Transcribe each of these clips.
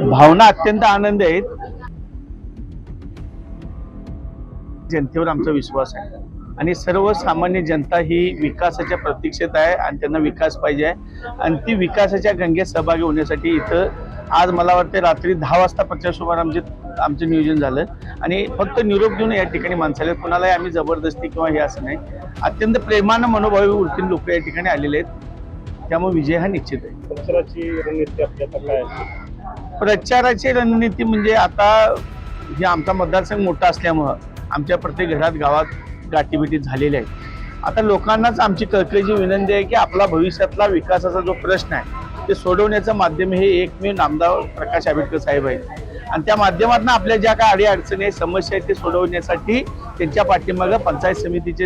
भावना अत्यंत आनंद आहेत. जनतेवर आमचा विश्वास आहे. आणि सर्वसामान्य जनता ही विकासाच्या प्रतीक्षेत आहे आणि त्यांना विकास पाहिजे आहे. आणि ती विकासाच्या गंगेत सहभागी होण्यासाठी इथं आज मला वाटते रात्री दहा वाजता प्रचार आमचे आमचं नियोजन झालं. आणि फक्त निरोप देऊन या ठिकाणी माणसाला कुणालाही आम्ही जबरदस्ती किंवा हे असं नाही. अत्यंत प्रेमानं मनोभावी वृत्तीने लोक या ठिकाणी आलेले आहेत. त्यामुळे विजय हा निश्चित आहे? प्रचाराची रणनीती म्हणजे आता हे आमचा मतदारसंघ मोठा असल्यामुळं आमच्या प्रत्येक घरात गावात गाठीबिटी झालेल्या आहेत. आता लोकांनाच आमची कळकळीची विनंती आहे की आपला भविष्यातला विकासाचा जो प्रश्न आहे ते सोडवण्याचं माध्यम हे एकमेव नामदार प्रकाश आंबेडकर साहेब आहेत. आणि त्या माध्यमातून आपल्या ज्या काही अडी अडचणी आहेत समस्या आहेत ते सोडवण्यासाठी त्यांच्या पाठीमागं पंचायत समितीचे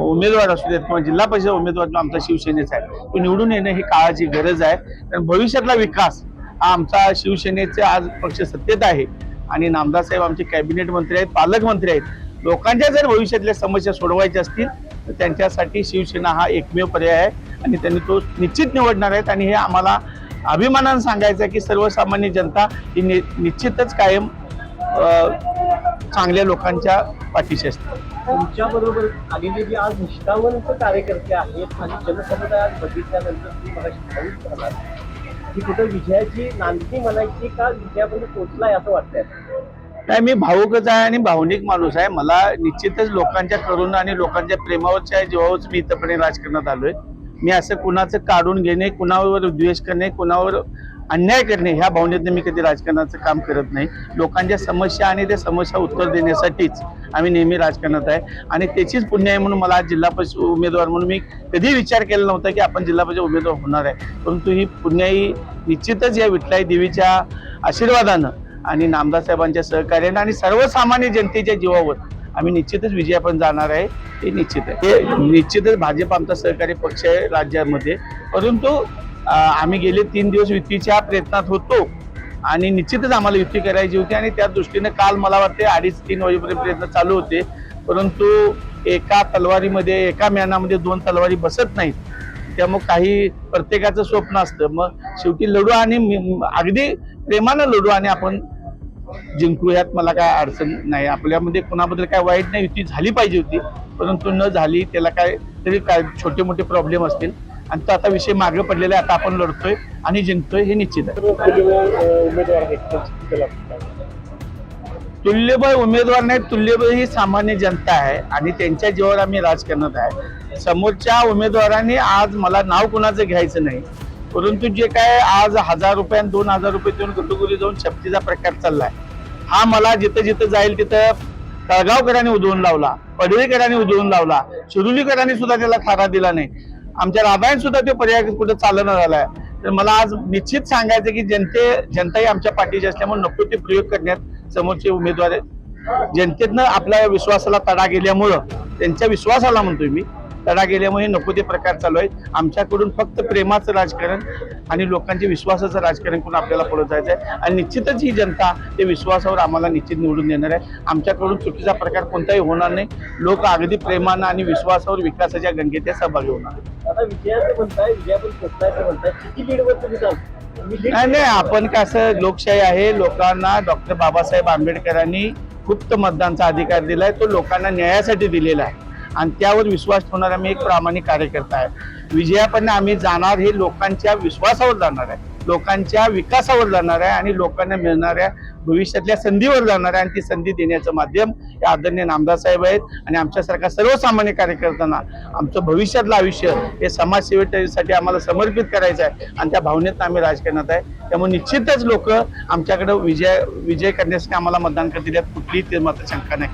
उमेदवार असू देत किंवा जिल्हा परिषद उमेदवार आमचा शिवसेनेचा आहे तो निवडून येणं ही काळाची गरज आहे. कारण भविष्यातला विकास आमचा शिवसेनेचे आज पक्ष सत्तेत आहे. आणि नामदार साहेब आमचे कॅबिनेट मंत्री आहेत पालकमंत्री आहेत. लोकांच्या जर भविष्यातल्या समस्या सोडवायच्या असतील तर त्यांच्यासाठी शिवसेना हा एकमेव पर्याय आहे. आणि त्यांनी तो निश्चित निवडणार आहेत. आणि हे आम्हाला अभिमानानं सांगायचं आहे की सर्वसामान्य जनता ही नि- निश्चितच कायम चांगल्या लोकांच्या पाठीशी असते. तुमच्या बरोबर आलेले जे आज निष्ठावंत कार्यकर्ते आहेत आणि जनसमुदायात बघितल्यानंतर तुम्ही मला की कुठं विजयाची नांदी म्हणायची का विजयापर्यंत पोहोचलाय असं वाटतंय? नाही मी भावुकच आहे आणि भावनिक माणूस आहे. मला निश्चितच लोकांच्या करुणा आणि लोकांच्या प्रेमावरच्या जीवावरच मी इथंपर्यंत राजकारणात आलोय मी असं कुणाचं काढून घेणे कुणावर द्वेष करणे कुणावर अन्याय करणे ह्या भावनेतनं मी कधी राजकारणाचं काम करत नाही. लोकांच्या समस्या आणि त्या समस्या उत्तर देण्यासाठीच आम्ही नेहमी राजकारणात आहे. आणि त्याचीच पुण्य आहे म्हणून मला आज जिल्हा परिषद उमेदवार म्हणून मी कधी विचार केला नव्हता की आपण जिल्हा परिषद उमेदवार होणार आहे. परंतु ही पुण्याई निश्चितच या विठलाई देवीच्या आशीर्वादानं आणि नामदास साहेबांच्या सहकार्यानं आणि सर्वसामान्य जनतेच्या जीवावर आम्ही निश्चितच विजयापर्यंत जाणार आहे. हे निश्चित आहे. हे निश्चितच भाजप आमचा सहकारी पक्ष आहे राज्यामध्ये. परंतु आम्ही गेले तीन दिवस युतीच्या प्रयत्नात होतो आणि निश्चितच आम्हाला युती करायची होती आणि त्या दृष्टीने काल मला वाटते अडीच तीन वाजेपर्यंत प्रयत्न चालू होते. परंतु एका तलवारीमध्ये एका म्यानामध्ये दोन तलवारी बसत नाहीत. त्यामुळे काही प्रत्येकाचं स्वप्न असतं. मग शेवटी लढू आणि मी- अगदी प्रेमानं लढू आणि आपण जिंकू यात मला काय अडचण नाही. आपल्यामध्ये कुणाबद्दल काय वाईट नाही. युती झाली पाहिजे होती. परंतु न झाली त्याला काय तरी काय छोटे मोठे प्रॉब्लेम असतील. आणि तो आता विषय मागे पडलेला आहे. आता आपण लढतोय आणि जिंकतोय हे निश्चित आहे? तुल्यबळ उमेदवार नाही तुल्यबळ ही सामान्य जनता आहे आणि त्यांच्या जीवावर आम्ही राजकारणात आहे. समोरच्या उमेदवारांनी आज मला नाव कुणाचं घ्यायचं नाही परंतु जे काय आज हजार रुपये आणि दोन हजार रुपये देऊन घटोघरी जाऊन शक्तीचा प्रकार चाललाय हा मला जिथं जिथं जाईल तिथं तळगावकरांनी उधळून लावला पडवेकरांनी उधळून लावला शिरुलीकरांनी सुद्धा त्याला थारा दिला नाही. आमच्या राबायन सुद्धा तो पर्याय कुठं चालना झालाय तर मला आज निश्चित सांगायचं की जनते जनताही आमच्या पाठीची असल्यामुळे नको ते प्रयोग करण्यात समोरचे उमेदवार आहेत. जनतेतनं आपल्या विश्वासाला तडा गेल्यामुळं त्यांच्या विश्वासाला म्हणतोय मी तडा गेल्यामुळे नको ते प्रकार चालू आहेत. आमच्याकडून फक्त प्रेमाचं राजकारण आणि लोकांच्या विश्वासाचं राजकारण करून आपल्याला पुढे जायचं आहे. आणि निश्चितच ही जनता ते विश्वासावर आम्हाला निश्चित निवडून देणार आहे. आमच्याकडून चुकीचा प्रकार कोणताही होणार नाही. लोक अगदी प्रेमानं आणि विश्वासावर विकासाच्या गंगेत ते सहभागी होणार नाही नाही आपण कसं लोकशाही आहे लोकांना डॉक्टर बाबासाहेब आंबेडकरांनी गुप्त मतदानचा अधिकार दिलाय तो लोकांना न्यायासाठी दिलेला आहे. आणि त्यावर विश्वास ठेवणारा मी एक प्रामाणिक कार्यकर्ता आहे. विजयापर्यंत आम्ही जाणार हे लोकांच्या विश्वासावर जाणार आहे. लोकांच्या विकासावर जाणार आहे आणि लोकांना मिळणाऱ्या भविष्यातल्या संधीवर जाणार आहे आणि ती संधी देण्याचं माध्यम हे आदरणीय नामदार साहेब आहेत आणि आमच्यासारख्या सर्वसामान्य कार्यकर्त्यांना आमचं भविष्यातलं आयुष्य हे समाजसेवेसाठी आम्हाला समर्पित करायचं आहे आणि त्या भावनेत आम्ही राजकारणात आहे. त्यामुळे निश्चितच लोक आमच्याकडे विजय विजय करण्यासाठी आम्हाला मतदान करतील यात कुठलीही ते मात्र शंका नाही.